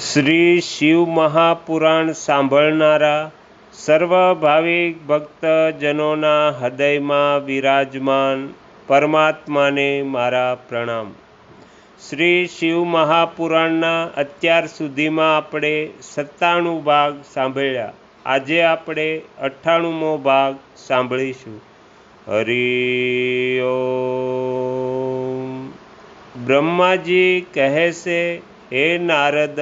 શ્રી શિવ મહાપુરાણ સાંભળનારા સર્વ ભાવિક ભક્તજનોના હૃદયમાં વિરાજમાન પરમાત્માને મારા પ્રણામ. શ્રી શિવ મહાપુરાણના અત્યાર સુધીમાં આપણે સત્તાણું ભાગ સાંભળ્યા. આજે આપણે અઠ્ઠાણુંમો ભાગ સાંભળીશું. હરિ બ્રહ્માજી કહે છે હે નારદ,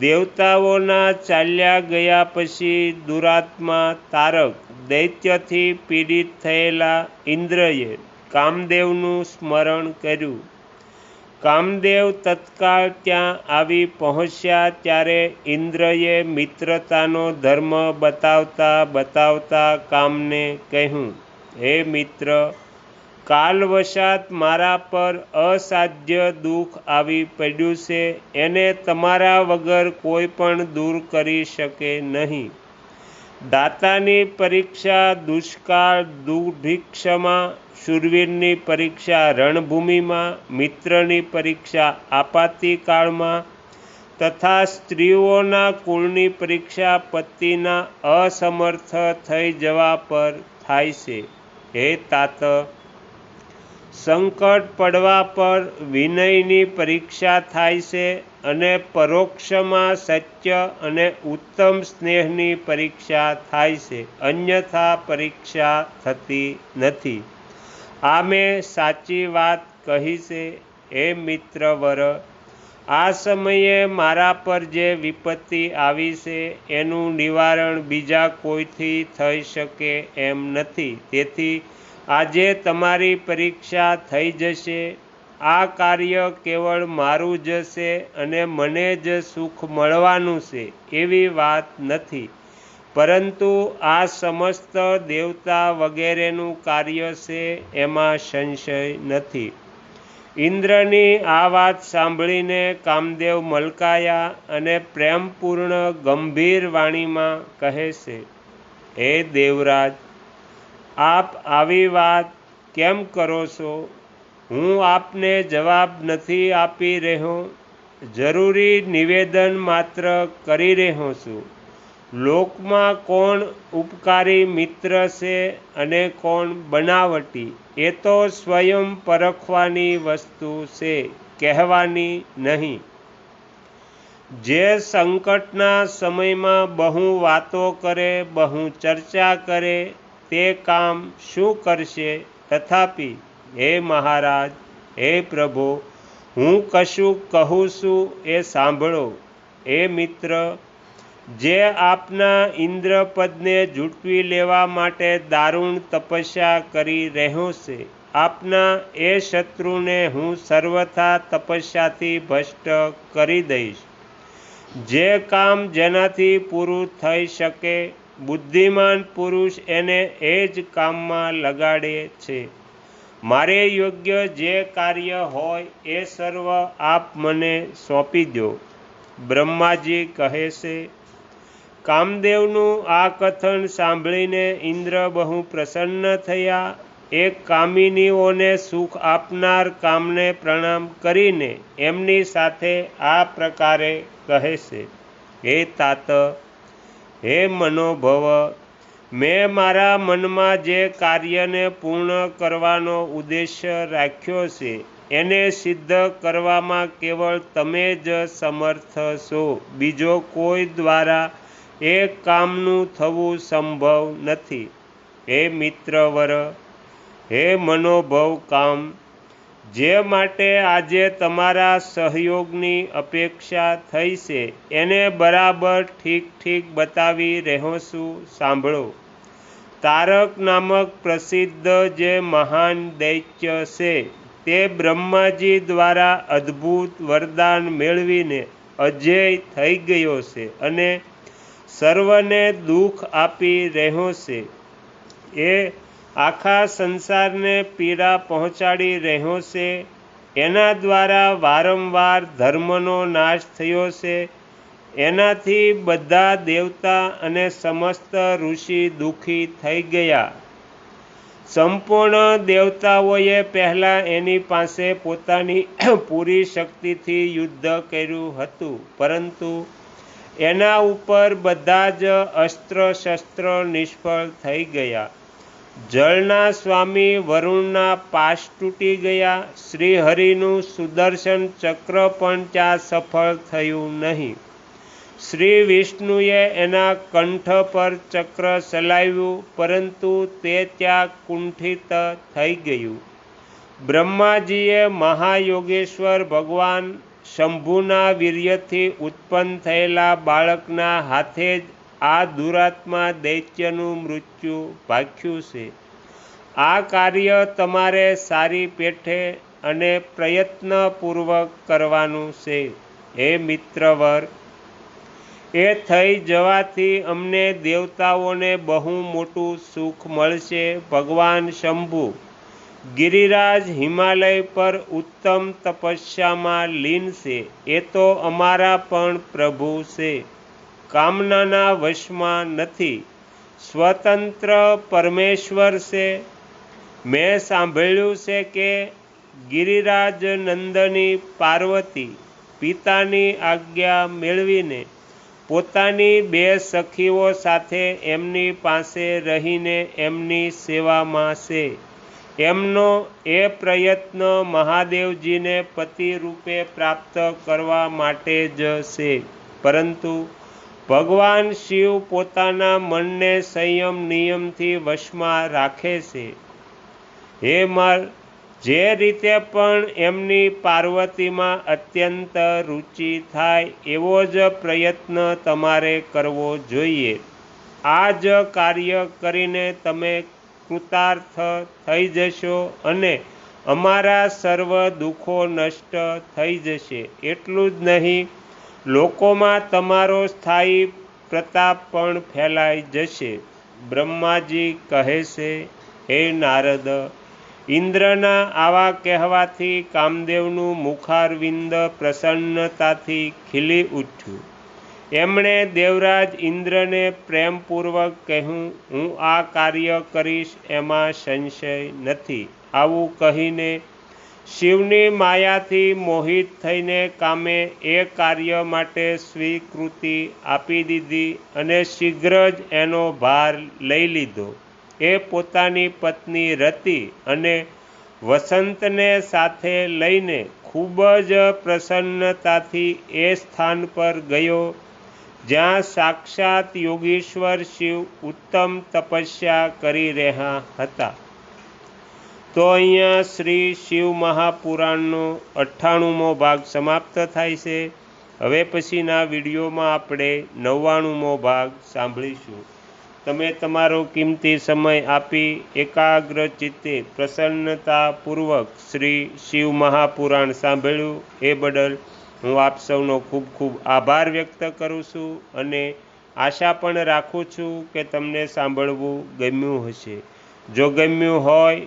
દેવતાઓના ચાલ્યા ગયા પછી દુરાત્મા તારક દૈત્યથી પીડિત થયેલા ઇન્દ્રએ કામદેવનું સ્મરણ કર્યું. કામદેવ તત્કાળ ત્યાં આવી પહોંચ્યા ત્યારે ઇન્દ્રએ મિત્રતાનો ધર્મ બતાવતા બતાવતા કામને કહ્યું, હે મિત્ર કાલવશાત મારા પર અસાધ્ય દુઃખ આવી પડ્યું છે. એને તમારા વગર કોઈ પણ દૂર કરી શકે નહીં. દાતાની પરીક્ષા દુષ્કાળ દુર્ભિક્ષમાં, શુરવીરની પરીક્ષા રણભૂમિમાં, મિત્રની પરીક્ષા આપાતિકાળમાં તથા સ્ત્રીઓના કુળની પરીક્ષા પતિના અસમર્થ થઈ જવા પર થાય છે. હે તાત સંકટ પડવા પર વિનયની પરીક્ષા થાય છે અને પરોક્ષમાં સત્ય અને ઉત્તમ સ્નેહની પરીક્ષા થાય છે. અન્યથા પરીક્ષા થતી નથી. આ મેં સાચી વાત કહી છે, એ મિત્રવર. આ સમયે મારા પર જે વિપત્તિ આવી છે, એનું નિવારણ બીજા કોઈથી થઈ શકે એમ નથી. તેથી આજે તમારી પરીક્ષા થઈ જશે. આ કાર્ય કેવળ મારું જ છે અને મને જ સુખ મળવાનું છે એવી વાત નથી. પરંતુ આ સમસ્ત દેવતા વગેરેનું કાર્ય છે એમાં સંશય નથી. ઇન્દ્રની આ વાત સાંભળીને કામદેવ મલકાયા અને પ્રેમપૂર્ણ ગંભીર વાણીમાં કહે છે, હે દેવરાજ આપ આવી વાત કેમ કરો છો? હું આપને જવાબ નથી આપી રહ્યો. જરૂરી નિવેદન માત્ર કરી રહ્યો છું. લોકમાં કોણ ઉપકારી મિત્ર છે અને કોણ બનાવટી? એ તો સ્વયં પરખવાની વસ્તુ છે, કહેવાની નહીં. જે સંકટના સમયમાં બહુ વાતો કરે, બહુ ચર્ચા કરે તે કામ શું કરશે? તથાપિ, હે મહારાજ, હે પ્રભુ, હું કશું કહું છું એ સાંભળો. એ મિત્ર, જે આપના ઇન્દ્રપદને ઝૂંટવી લેવા માટે દારૂણ તપસ્યા કરી રહ્યો છે, આપના એ શત્રુને હું સર્વથા તપસ્યાથી ભ્રષ્ટ કરી દઈશ. જે કામ જેનાથી પૂરું થઈ શકે બુદ્ધિમાન પુરુષ એને એ જ કામમાં લગાડે છે. મારે યોગ્ય જે કાર્ય હોય એ સર્વ આપ મને સોંપી દો, બ્રહ્માજી કહે છે. કામદેવનું આ કથન સાંભળીને ઇન્દ્ર બહુ પ્રસન્ન થયા. એક કામિનીઓને સુખ આપનાર કામને પ્રણામ કરીને એમની સાથે આ પ્રકારે કહે છે, હે તાત હે મનોભવ, મેં મારા મનમાં જે કાર્યને પૂર્ણ કરવાનો ઉદ્દેશ્ય રાખ્યો છે, એને સિદ્ધ કરવામાં કેવળ તમે જ સમર્થ છો. બીજો કોઈ દ્વારા એ કામનું થવું સંભવ નથી. હે મિત્રવર, હે મનોભવ કામ જે માટે આજે તમારા સહયોગની અપેક્ષા થઈ છે, એને બરાબર ઠીક ઠીક બતાવી રહ્યો છું, સાંભળો. તારક નામક પ્રસિદ્ધ જે મહાન દૈત્ય છે, તે બ્રહ્માજી દ્વારા અદ્ભુત વરદાન મેળવીને અજય થઈ ગયો છે અને સર્વને દુઃખ આપી રહ્યો છે. એ આખા સંસારને પીડા પહોંચાડી રહ્યો છે, એના દ્વારા વારંવાર ધર્મનો નાશ થયો છે. એનાથી બધા દેવતા અને સમસ્ત ઋષિ દુઃખી થઈ ગયા. સંપૂર્ણ દેવતાઓએ પહેલાં એની પાસે પોતાની પૂરી શક્તિથી યુદ્ધ કર્યું હતું, પરંતુ એના ઉપર બધા જ અસ્ત્ર શસ્ત્ર નિષ્ફળ થઈ ગયા. જળના સ્વામી વરુણના પાશ તૂટી ગયા. શ્રીહરિનું સુદર્શન ચક્ર પણ ત્યાં સફળ થયું નહીં. શ્રી વિષ્ણુએ એના કંઠ પર ચક્ર ચલાવ્યું, પરંતુ તે ત્યાં કુંઠિત થઈ ગયું. બ્રહ્માજીએ મહાયોગેશ્વર ભગવાન શંભુના વીર્યથી ઉત્પન્ન થયેલા બાળકના હાથે જ આ દુરાત્મા દૈત્યનું મૃત્યુ ભાખ્યું છે. આ કાર્ય તમારે સારી પેઠે અને પ્રયત્નપૂર્વક કરવાનું છે. હે મિત્રવર, એ થઈ જવાથી અમને દેવતાઓને બહુ મોટું સુખ મળશે. ભગવાન શંભુ, ગિરિરાજ હિમાલય પર ઉત્તમ તપસ્યામાં લીન છે. એ તો અમારા પણ પ્રભુ છે. કામનાના વશમાં નથી. સ્વતંત્ર પરમેશ્વર છે. મેં સાંભળ્યું છે કે ગિરિરાજ નંદની પાર્વતી પિતાની આજ્ઞા મેળવીને પોતાની બે સખીઓ સાથે એમની પાસે રહીને એમની સેવામાં છે. એમનો એ પ્રયત્ન મહાદેવજીને પતિ રૂપે પ્રાપ્ત કરવા માટે જ છે. પરંતુ ભગવાન શિવ પોતાના મનને સંયમ નિયમથી વશમાં રાખે છે. હે મર જે રીતે પણ એમની પાર્વતીમાં અત્યંત રુચિ થાય એવો જ પ્રયત્ન તમારે કરવો જોઈએ. આ જ કાર્ય કરીને તમે કૃતાર્થ થઈ જશો અને અમારા સર્વ દુઃખો નષ્ટ થઈ જશે. એટલું જ નહીં લોકોમાં તમારો સ્થાયી પ્રતાપ પણ ફેલાઈ જશે. બ્રહ્માજી કહે છે, હે નારદ, ઇન્દ્રના આવા કહેવાથી કામદેવનું મુખારવિંદ પ્રસન્નતાથી ખીલી ઉઠ્યું. એમણે દેવરાજ ઇન્દ્રને પ્રેમપૂર્વક કહ્યું, હું આ કાર્ય કરીશ, એમાં સંશય નથી. આવું કહીને શિવની માયાથી મોહિત થઈને કામે એ કાર્ય માટે સ્વીકૃતિ આપી દીધી અને શીઘ્ર જ એનો ભાર લઈ લીધો. એ પોતાની પત્ની રતિ અને વસંતને સાથે લઈને ખૂબ જ પ્રસન્નતાથી એ સ્થાન પર ગયો, જ્યાં સાક્ષાત યોગીશ્વર શિવ ઉત્તમ તપસ્યા કરી રહ્યા હતા. તો અહીંયા શ્રી શિવ મહાપુરાણનો અઠ્ઠાણુંમો ભાગ સમાપ્ત થાય છે. હવે પછીના વિડીયોમાં આપણે નવ્વાણુંમો ભાગ સાંભળીશું. તમે તમારો કિંમતી સમય આપી એકાગ્ર ચિત્તે પ્રસન્નતાપૂર્વક શ્રી શિવ મહાપુરાણ સાંભળ્યું એ બદલ હું આપ સૌનો ખૂબ ખૂબ આભાર વ્યક્ત કરું છું અને આશા પણ રાખું છું કે તમને સાંભળવું ગમ્યું હશે. જો ગમ્યું હોય